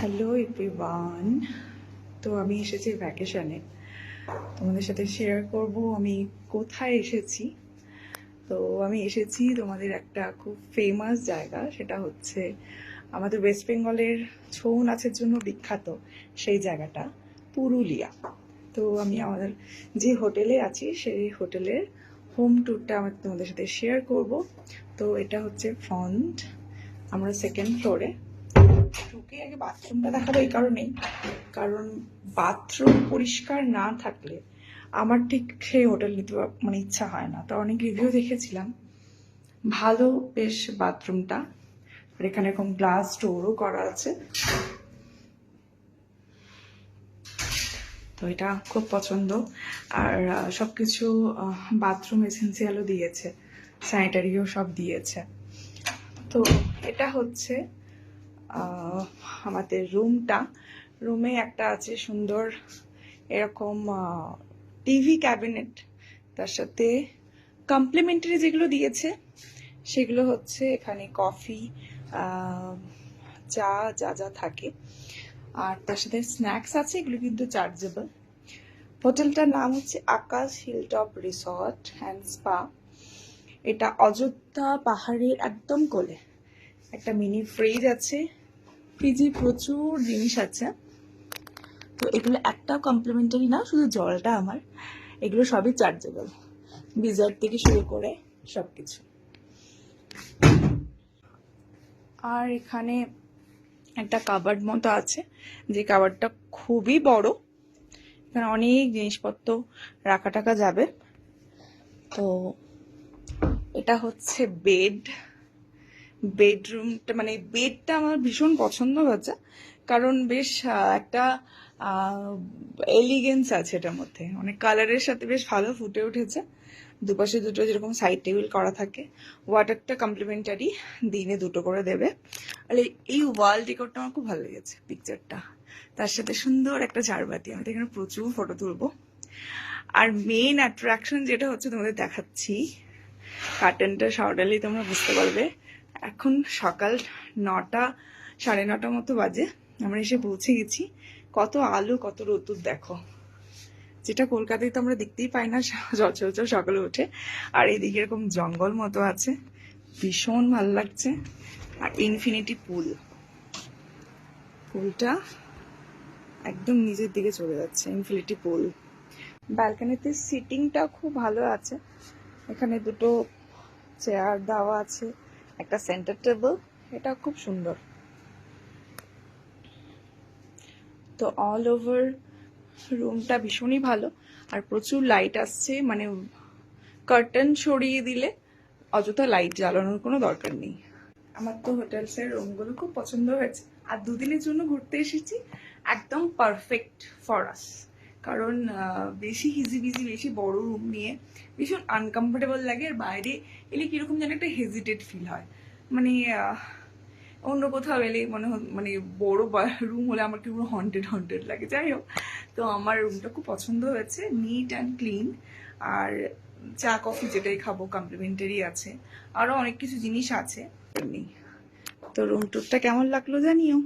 Hello everyone তো আমি এসেছি ভ্যাকেশনে তোমাদের সাথে শেয়ার করব আমি কোথায় এসেছি। তো আমি এসেছি তোমাদের একটা খুব ফেমাস জায়গা, সেটা হচ্ছে আমাদের ওয়েস্ট বেঙ্গলের ছৌ নাচের জন্য বিখ্যাত সেই জায়গাটা, পুরুলিয়া। তো আমি আমাদের যে হোটেলে আছি, সেই হোটেলের হোম ট্যুরটা আমার তোমাদের সাথে শেয়ার করব। তো এটা হচ্ছে ফ্রন্ট আমরা সেকেন্ড ফ্লোরে ঢুকে আগে বাথরুমটা দেখাবো এই কারণেই। কারণ বাথরুম পরিষ্কার না থাকলে আমার ঠিক সেই হোটেল নিতে মানে ইচ্ছা হয় না। তো অনেক রিভিউ দেখেছিলাম। ভালো বেশ বাথরুমটা আর এখানে এরকম গ্লাস ডোরও করা আছে। তো এটা খুব পছন্দ। আর সব কিছু বাথরুম এসেন্সিয়ালও দিয়েছে। স্যানিটারিও সব দিয়েছে। তো এটা হচ্ছে আমাদের রুমটা রুমে একটা আছে সুন্দর, এরকম টিভি ক্যাবিনেট তার সাথে কমপ্লিমেন্টারি যেগুলো দিয়েছে, সেগুলো হচ্ছে এখানে কফি চা, যা যা থাকে। আর তার সাথে স্ন্যাক্স আছে, এগুলো কিন্তু চার্জেবল হোটেলটার নাম হচ্ছে Akash hilltop resort and spa এটা অযোধ্যা পাহাড়ের একদম কোলে। একটা মিনি ফ্রিজ আছে। ফ্রিজে প্রচুর জিনিস আছে। তো এগুলো একটাও কমপ্লিমেন্টারি না, শুধু জলটা আমার। এগুলো সবই চার্জেবল বিজার থেকে শুরু করে সব কিছু আর এখানে একটা কাবার্ড মতো আছে, যে কাবার্ডটা খুবই বড়। এখানে অনেক জিনিসপত্র রাখা টাকা যাবে। তো এটা হচ্ছে বেড বেডরুমটা মানে বেডটা আমার ভীষণ পছন্দ হয়েছে। কারণ বেশ একটা এলিগেন্স আছে এটার মধ্যে। অনেক কালারের সাথে বেশ ভালো ফুটে উঠেছে। দুপাশে দুটো যেরকম সাইড টেবিল করা থাকে ওয়াটারটা কমপ্লিমেন্টারি দিনে দুটো করে দেবে। আর এই- ওয়াল ডেকোরটা আমার খুব ভালো লেগেছে পিকচারটা তার সাথে সুন্দর একটা ঝাড়বাতি। আমি এখানে প্রচুর ফটো তুলবো। আর মেইন অ্যাট্রাকশন যেটা হচ্ছে তোমাদের দেখাচ্ছি কার্টেনটা সাউডালেই তোমরা বুঝতে পারবে। এখন সকাল নটা, সাড়ে নটা মতো বাজে। আমরা এসে পৌঁছে গেছি। কত আলো, কত রোদ্দুর, দেখো। যেটা কলকাতায় তো আমরা দেখতেই পাই না সচরাচর সকালে উঠে। আর এদিকে এরকম জঙ্গল মতো আছে। ভীষণ ভালো লাগছে। আর ইনফিনিটি পুল পুলটা একদম নিজের দিকে চলে যাচ্ছে ইনফিনিটি পুল ব্যালকানিতে সিটিংটা খুব ভালো আছে। এখানে দুটো চেয়ার দেওয়া আছে। একটা সেন্টার টেবিল এটা খুব সুন্দর। তো অল ওভার রুমটা ভীষণই ভালো। আর প্রচুর লাইট আসছে মানে কার্টেন সরিয়ে দিলে অযথা লাইট জ্বালানোর কোনো দরকার নেই। আমার তো হোটেলসের রুমগুলো খুব পছন্দ হয়েছে। আর দুদিনের জন্য ঘুরতে এসেছি, একদম পারফেক্ট ফর আস কারণ বেশি হিজিবিজি, বেশি বড় রুম নিয়ে ভীষণ আনকমফোর্টেবল লাগে। আর বাইরে এলে কীরকম যেন একটা হেজিটেড ফিল হয়। মানে অন্য কোথাও এলে মনে মানে বড় রুম হলে আমার কি হন্টেড হন্টেড লাগে। যাই হোক, তো আমার রুমটা খুব পছন্দ হয়েছে নিট অ্যান্ড ক্লিন আর চা, কফি যেটাই খাব কমপ্লিমেন্টারি আছে। আরও অনেক কিছু জিনিস আছে। তো রুম টুরটা কেমন লাগল জানিও?